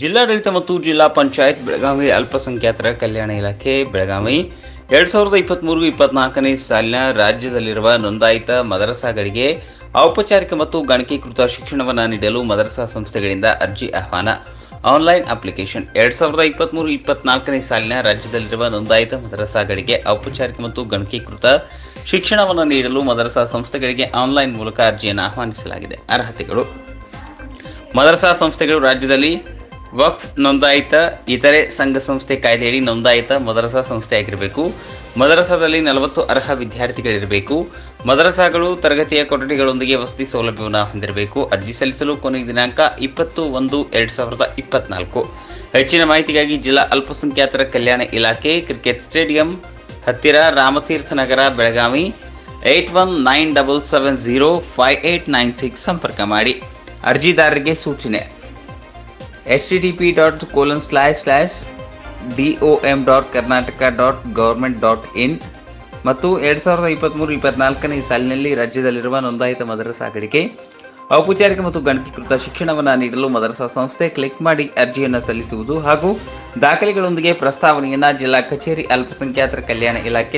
ಜಿಲ್ಲಾಡಳಿತ ಮತ್ತು ಜಿಲ್ಲಾ ಪಂಚಾಯತ್ ಬೆಳಗಾವಿ ಅಲ್ಪಸಂಖ್ಯಾತರ ಕಲ್ಯಾಣ ಇಲಾಖೆ ಬೆಳಗಾವಿ. ಎರಡ್ ಸಾವಿರದ ಇಪ್ಪತ್ತ್ಮೂರು ಇಪ್ಪತ್ನಾಲ್ಕನೇ ಸಾಲಿನ ರಾಜ್ಯದಲ್ಲಿರುವ ನೋಂದಾಯಿತ ಮದರಸಾಗಳಿಗೆ ಔಪಚಾರಿಕ ಮತ್ತು ಗಣಕೀಕೃತ ಶಿಕ್ಷಣವನ್ನು ನೀಡಲು ಮದರಸಾ ಸಂಸ್ಥೆಗಳಿಂದ ಅರ್ಜಿ ಆಹ್ವಾನ. Online application. ಎರಡ್ ಸಾವಿರದ ಇಪ್ಪತ್ತ್ಮೂರು ಇಪ್ಪತ್ನಾಲ್ಕನೇ ಸಾಲಿನ ರಾಜ್ಯದಲ್ಲಿರುವ ನೋಂದಾಯಿತ ಮದರಸಾಗಳಿಗೆ ಔಪಚಾರಿಕ ಮತ್ತು ಗಣಕೀಕೃತ ಶಿಕ್ಷಣವನ್ನು ನೀಡಲು ಮದರಸಾ ಸಂಸ್ಥೆಗಳಿಗೆ ಆನ್ಲೈನ್ ಮೂಲಕ ಅರ್ಜಿಯನ್ನು ಆಹ್ವಾನಿಸಲಾಗಿದೆ. ಅರ್ಹತೆಗಳು. ಮದರಸಾ ಸಂಸ್ಥೆಗಳು ರಾಜ್ಯದಲ್ಲಿ ವಕ್ಫ್ ನೋಂದಾಯಿತ ಇತರೆ ಸಂಘ ಸಂಸ್ಥೆ ಕಾಯ್ದೆಯಡಿ ನೋಂದಾಯಿತ ಮದರಸಾ ಸಂಸ್ಥೆಯಾಗಿರಬೇಕು ಮದರಸಾದಲ್ಲಿ ನಲವತ್ತು ಅರ್ಹ ವಿದ್ಯಾರ್ಥಿಗಳಿರಬೇಕು. ಮದರಸಾಗಳು ತರಗತಿಯ ಕೊಠಡಿಗಳೊಂದಿಗೆ ವಸತಿ ಸೌಲಭ್ಯವನ್ನು ಹೊಂದಿರಬೇಕು. ಅರ್ಜಿ ಸಲ್ಲಿಸಲು ಕೊನೆಯ ದಿನಾಂಕ ಇಪ್ಪತ್ತು ಒಂದು ಎರಡು ಸಾವಿರದ ಇಪ್ಪತ್ನಾಲ್ಕು. ಹೆಚ್ಚಿನ ಮಾಹಿತಿಗಾಗಿ ಜಿಲ್ಲಾ ಅಲ್ಪಸಂಖ್ಯಾತರ ಕಲ್ಯಾಣ ಇಲಾಖೆ, ಕ್ರಿಕೆಟ್ ಸ್ಟೇಡಿಯಂ, ಹತ್ತಿರ Ramatirtha Nagar, Belagavi, eight one nine double seven zero five eight nine six ಸಂಪರ್ಕ ಮಾಡಿ. ಅರ್ಜಿದಾರರಿಗೆ ಸೂಚನೆ. Colon slash slash D O M dot Karnataka dot government dot in ಮತ್ತು ಎರಡು ಸಾವಿರದ ಇಪ್ಪತ್ತ್ಮೂರು ಇಪ್ಪತ್ನಾಲ್ಕನೇ ಸಾಲಿನಲ್ಲಿ ರಾಜ್ಯದಲ್ಲಿರುವ ನೋಂದಾಯಿತ ಮದರಸಾಗಳಿಗೆ ಔಪಚಾರಿಕ ಮತ್ತು ಗಣಕೀಕೃತ ಶಿಕ್ಷಣವನ್ನು ನೀಡಲು ಮದರಸಾ ಸಂಸ್ಥೆ ಕ್ಲಿಕ್ ಮಾಡಿ ಅರ್ಜಿಯನ್ನು ಸಲ್ಲಿಸುವುದು ಹಾಗೂ ದಾಖಲೆಗಳೊಂದಿಗೆ ಪ್ರಸ್ತಾವನೆಯನ್ನು ಜಿಲ್ಲಾ ಕಚೇರಿ ಅಲ್ಪಸಂಖ್ಯಾತರ ಕಲ್ಯಾಣ ಇಲಾಖೆ